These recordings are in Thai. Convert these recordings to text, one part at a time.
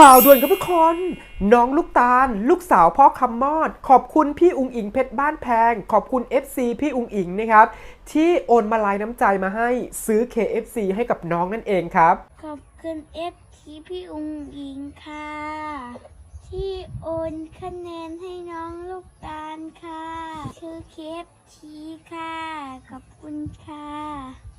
ข่าวด่วนครับทุกคน น้องลูกตาล ลูกสาวพ่อคำมอด ขอบคุณพี่อุงอิงเพชรบ้านแพง ขอบคุณ FC พี่อุงอิงนะครับ ที่โอนมาลายน้ำใจมาให้ซื้อ KFC ให้กับน้องนั่นเองครับ ขอบคุณเอฟทีพี่อุงอิงค่ะ ที่โอนคะแนนให้น้องลูกตาลค่ะ ชื่อเคฟทีค่ะ ขอบคุณค่ะ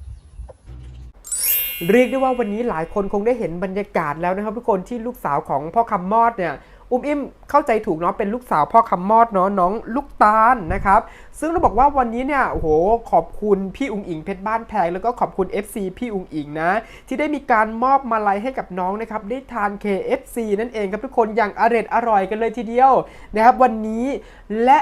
เรียกได้ว่าวันนี้หลายคนคงได้เห็นบรรยากาศแล้วนะครับ ทุกคนที่ลูกสาวของพ่อคำมอดเนี่ยอุ้มอิ่มเข้าใจถูกเนาะเป็นลูกสาวพ่อคำมอดเนาะน้องลูกตาลนะครับ ซึ่งเราบอกว่าวันนี้เนี่ยโอ้โหขอบคุณพี่อุงอิงเพชรบ้านแพงแล้วก็ขอบคุณ FC พี่อุงอิงนะ ที่ได้มีการมอบมาลัยให้กับน้องนะครับได้ทาน KFC นั่นเองครับทุกคนอย่างอร่อยอร่อยกันเลยทีเดียวนะครับวันนี้และ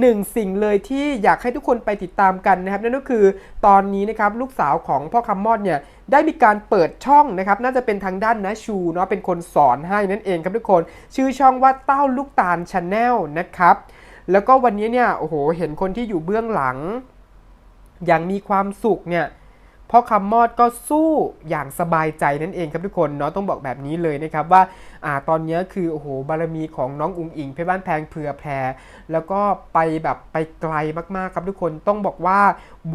หนึ่งสิ่งเลยที่อยากให้ทุกคนไปติดตามกันนะครับ นั่นก็คือตอนนี้นะครับลูกสาวของพ่อคำมอดเนี่ย ได้มีการเปิดช่องนะครับ น่าจะเป็นทางด้านนะชูเนาะเป็นคนสอนให้นั่นเองครับทุกคน ชื่อช่องว่าเต้าลูกตาลชาแนลนะครับ แล้วก็วันนี้เนี่ยโอ้โหเห็นคนที่อยู่เบื้องหลัง อย่างมีความสุขเนี่ยพ่อคำมอดก็สู้อย่างสบายใจนั่นเองครับทุกคนเนาะต้องบอกแบบนี้เลยนะครับว่าอ่าตอนนี้คือโอ้โหบารมีของน้องอุงอิงเพชรบ้านแพงเผื่อแผ่แล้วก็ไปแบบไปไกลมากๆครับทุกคนต้องบอกว่า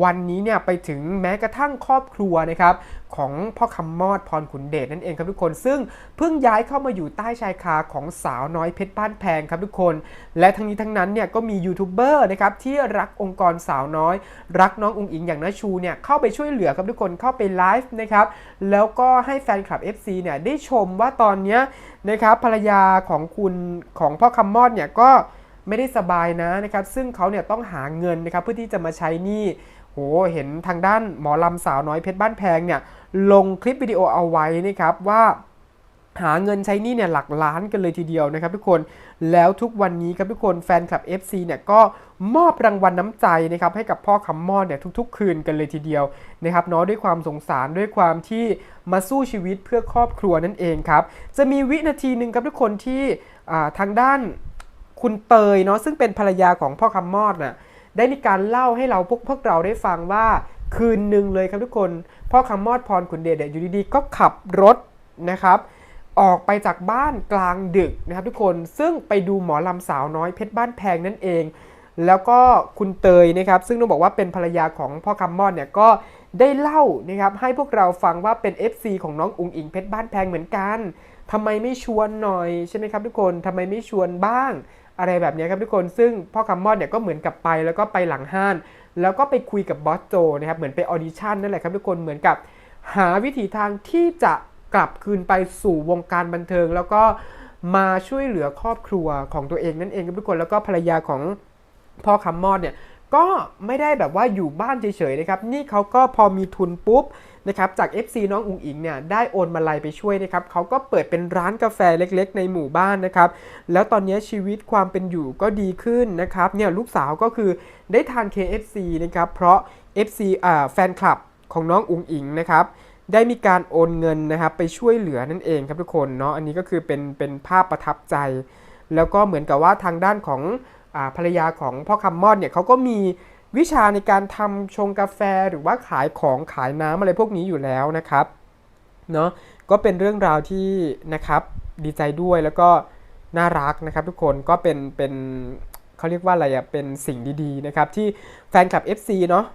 วันนี้เนี่ยไปถึงแม้กระทั่งครอบครัวนะครับ ของพ่อคำมอดพรขุนเดชนั่นเองครับทุกคน ซึ่งเพิ่งย้ายเข้ามาอยู่ใต้ชายคาของสาวน้อยเพชรบ้านแพงครับทุกคน และทั้งนี้ทั้งนั้นเนี่ยก็มียูทูบเบอร์นะครับที่รักองค์กรสาวน้อย รักน้องอุงอิงอย่างน้าชูเนี่ยเข้าไปช่วยเหลือครับทุกคนเข้าไปไลฟ์นะครับแล้วก็ให้แฟนคลับ FC เนี่ยได้ชมว่าตอนเนี้ยนะครับภรรยาของคุณของพ่อคำมอดเนี่ยก็ไม่ได้สบายนะนะครับซึ่งเขาเนี่ยต้องหาเงินนะครับเพื่อที่จะมาใช้หนี้ เห็นทางด้านหมอลำสาวน้อยเพชรบ้านแพงเนี่ยลงคลิปวิดีโอเอาไว้นะครับว่าหาเงินใช้นี้เนี่ยหลักล้านกันเลยทีเดียวนะครับทุกคนแล้วทุกวันนี้ครับทุกคนแฟนคลับ FC เนี่ยก็มอบรางวัลน้ำใจนะครับให้กับพ่อคำมอดเนี่ยทุก ๆ คืนกันเลยทีเดียวนะครับเนาะด้วยความสงสารด้วยความที่มาสู้ชีวิตเพื่อครอบครัวนั่นเองครับจะมีวินาทีหนึ่งครับทุกคนที่ทางด้านคุณเตยเนาะซึ่งเป็นภรรยาของพ่อคำมอดน่ะ ได้มีการเล่าให้เราพวกพวกเราได้ฟังว่าคืนหนึ่งเลยครับทุกคน พ่อคำมอดพรขุนเดชเนี่ยอยู่ดีๆก็ขับรถนะครับออกไปจากบ้านกลางดึกนะครับทุกคนซึ่งไปดูหมอลำสาวน้อยเพชรบ้านแพงนั่นเอง แล้วก็คุณเตยนะครับซึ่งต้องบอกว่าเป็นภรรยาของพ่อคำมอดเนี่ยก็ได้เล่านะครับให้พวกเราฟังว่าเป็น FC ของน้องอุงอิงเพชรบ้านแพงเหมือนกันทำไมไม่ชวนหน่อยใช่ไหมครับทุกคนทำไมไม่ชวนบ้าง อะไรแบบนี้ครับทุกคนซึ่งพ่อคำมอดเนี่ยก็เหมือนกับไปแล้วก็ไปหลังห้านแล้วก็ไปคุยกับบอสโจนะครับเหมือนไปออดิชั่นนั่นแหละครับทุกคนเหมือนกับหาวิถีทางที่จะกลับคืนไปสู่วงการบันเทิง แล้วก็มาช่วยเหลือครอบครัวของตัวเองนั่นเองครับทุกคนแล้วก็ภรรยาของพ่อคำมอดเนี่ย ก็ไม่ได้แบบว่าอยู่บ้านเฉยๆนะครับ นี่เขาก็พอมีทุนปุ๊บนะครับจาก FC น้องอุ๋งอิงเนี่ยได้โอนมาลัยไปช่วยนะครับเขาก็เปิดเป็นร้านกาแฟเล็กๆ ในหมู่บ้านนะครับแล้วตอนนี้ชีวิตความเป็นอยู่ก็ดีขึ้นนะครับเนี่ยลูกสาวก็คือได้ทาน KFC นะครับเพราะ FC อ่าแฟนคลับของน้องอุ๋งอิงนะครับได้มีการโอนเงินนะครับไปช่วยเหลือนั่นเองครับทุกคนเนาะอันนี้ก็คือเป็นเป็นภาพประทับใจ แล้วก็เหมือนกับว่าทางด้านของ ภรรยาของพ่อคำมอดเนี่ยเขาก็มีวิชาในการทำชงกาแฟหรือว่าขายของขายน้ำอะไรพวกนี้อยู่แล้วนะครับเนาะก็เป็นเรื่องราวที่นะครับดีใจด้วยแล้วก็น่ารักนะครับทุกคนก็เป็นเป็นเขาเรียกว่าอะไรอะเป็นสิ่งดีๆนะครับที่แฟนคลับ FC เนาะ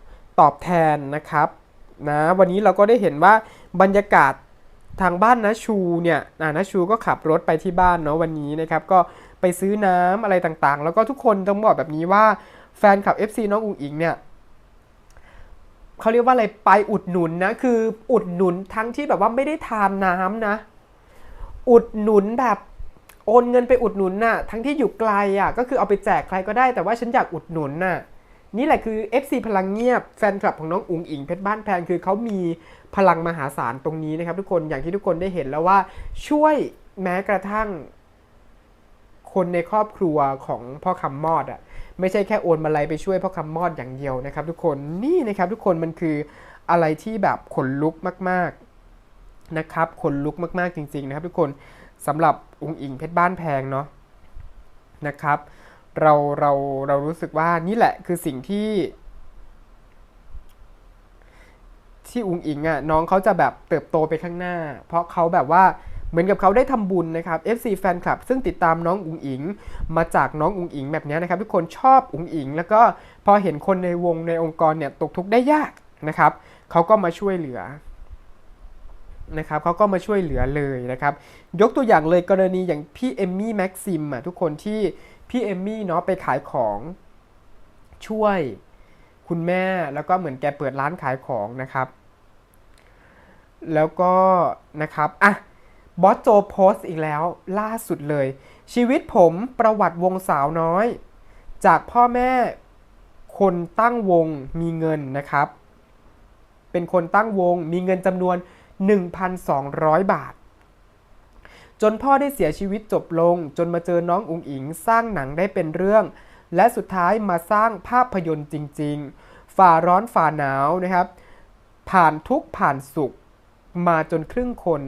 ตอบแทนนะครับนะวันนี้เราก็ได้เห็นว่าบรรยากาศทางบ้านนะชูเนี่ยนะชูก็ขับรถไปที่บ้านเนาะวันนี้นะครับก็ ไปซื้อน้ำอะไรต่างๆ แล้วก็ทุกคนต้องบอกแบบนี้ว่าแฟนคลับ FC น้องอุ๋งอิงเนี่ยเขาเรียกว่าอะไรไปอุดหนุนนะ คืออุดหนุนทั้งที่แบบว่าไม่ได้ทานน้ำนะ อุดหนุนแบบโอนเงินไปอุดหนุนน่ะ ทั้งที่อยู่ไกลอะ ก็คือเอาไปแจกใครก็ได้ แต่ว่าฉันอยากอุดหนุนน่ะ นี่แหละคือ FC พลังเงียบแฟนคลับของน้องอุ๋งอิงเพชรบ้านแพงคือเขามีพลังมหาศาลตรงนี้นะครับ ทุกคน อย่างที่ทุกคนได้เห็นแล้วว่าช่วยแม้กระทั่ง คนในครอบครัวของพ่อคำมอดอะไม่ใช่แค่โอนมาลัยไปช่วยพ่อคำมอดอย่างเดียวนะครับ ทุกคนนี่นะครับทุกคนมันคืออะไรที่แบบขนลุกมากๆนะครับขนลุกมากๆจริง ๆ นะครับ ทุกคนสำหรับอุ๋งอิงเพชรบ้านแพงเนาะนะครับ เราเราเรารู้สึกว่านี่แหละคือสิ่งที่ที่อุงอิงอะน้องเขาจะแบบเติบโตไปข้างหน้า เพราะเขาแบบว่า เหมือนกับเขาได้ทำบุญนะครับ FC แฟนคลับ ซึ่งติดตามน้องอุ๋งอิง มาจากน้องอุ๋งอิงแบบนี้นะครับทุกคนชอบอุ๋งอิง แล้วก็พอเห็นคนในวงในองค์กรเนี่ยตกทุกข์ได้ยากนะครับเขาก็มาช่วยเหลือนะครับเขาก็มาช่วยเหลือเลยนะครับ ยกตัวอย่างเลยกรณีอย่างพี่เอมมี่แม็กซิมอะทุกคนที่พี่เอมมี่เนาะไปขายของช่วยคุณแม่แล้วก็เหมือนแกเปิดร้านขายของนะครับ แล้วก็นะครับอะ บอสโจโพสต์อีกแล้วล่าสุดเลย ชีวิตผมประวัติวงสาวน้อย จากพ่อแม่คนตั้งวงมีเงินนะครับ เป็นคนตั้งวงมีเงินจำนวน 1,200 บาท จนพ่อได้เสียชีวิตจบลง จนมาเจอน้องอุ๋งอิงสร้างหนังได้เป็นเรื่อง และสุดท้ายมาสร้างภาพยนตร์จริง ๆ ฝ่าร้อนฝ่าหนาวนะครับ ผ่านทุกผ่านสุข มาจนครึ่งคน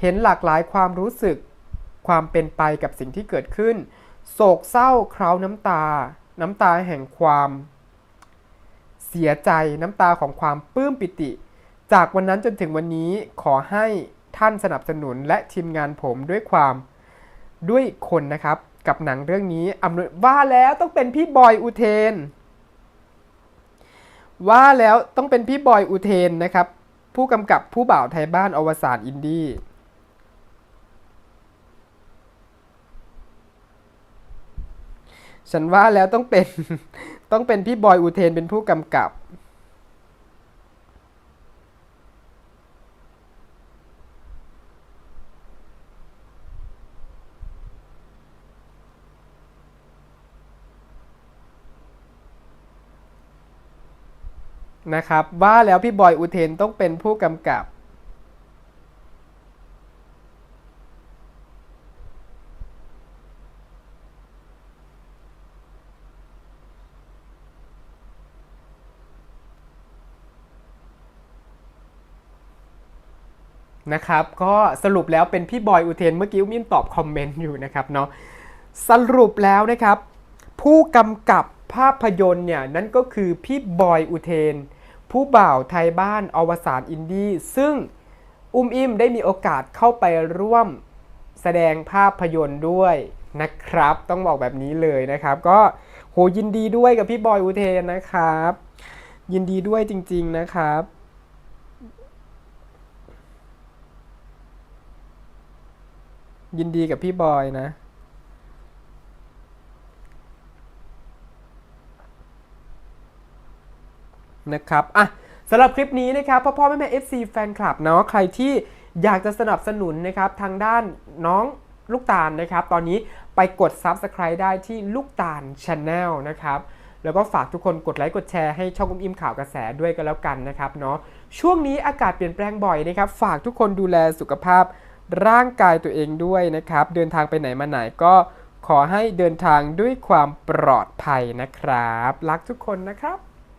เห็นหลากหลายความรู้สึกความเป็นไปกับสิ่งที่เกิดขึ้น โศกเศร้าเคล้าน้ำตา น้ำตาแห่งความเสียใจน้ำตาของความปลื้มปิติ จากวันนั้นจนถึงวันนี้ขอให้ท่านสนับสนุนและทีมงานผมด้วยความด้วยคนนะครับ กับหนังเรื่องนี้อำนวยว่าแล้วต้องเป็นพี่บอยอุเทน ว่าแล้วต้องเป็นพี่บอยอุเทนนะครับ ผู้กำกับผู้บ่าวไทยบ้านอวสานอินดี้ ฉันว่าแล้วต้องเป็น ต้องเป็นพี่บอยอุเทนเป็นผู้กำกับ นะครับ ว่าแล้วพี่บอยอุเทนต้องเป็นผู้กำกับ นะครับก็สรุปแล้วเป็นพี่บอยอุเทนเมื่อกี้อุ้มยิ้มตอบคอมเมนต์อยู่นะครับเนาะสรุปแล้วนะครับ ผู้กำกับภาพยนตร์เนี่ยนั่นก็คือพี่บอยอุเทน ผู้บ่าวไทยบ้านอวสานอินดี้ซึ่งอุ้มอิ่มได้มีโอกาสเข้าไปร่วมแสดงภาพยนตร์ด้วยนะครับ ต้องบอกแบบนี้เลยนะครับ ก็โหยินดีด้วยกับพี่บอยอุเทนนะครับ ยินดีด้วยจริง ๆนะครับ ยินดีกับพี่บอยนะ นะครับอะสำหรับคลิปนี้นะครับพ่อพ่อแม่แม่ FC แฟนคลับเนาะใครที่อยากจะสนับสนุนนะครับทางด้านน้องลูกตาลนะครับ ตอนนี้ไปกด Subscribe ได้ที่ลูกตาล Channel นะครับ แล้วก็ฝากทุกคนกดไลค์กดแชร์ให้ช่องอุ้มอิ่มข่าวกระแสด้วยกันแล้วกันนะครับเนาะช่วงนี้อากาศเปลี่ยนแปลงบ่อยนะครับ ฝากทุกคนดูแลสุขภาพ ร่างกายตัวเองด้วยนะครับ เดินทางไปไหนมาไหนก็ขอให้เดินทางด้วยความปลอดภัยนะครับ รักทุกคนนะครับ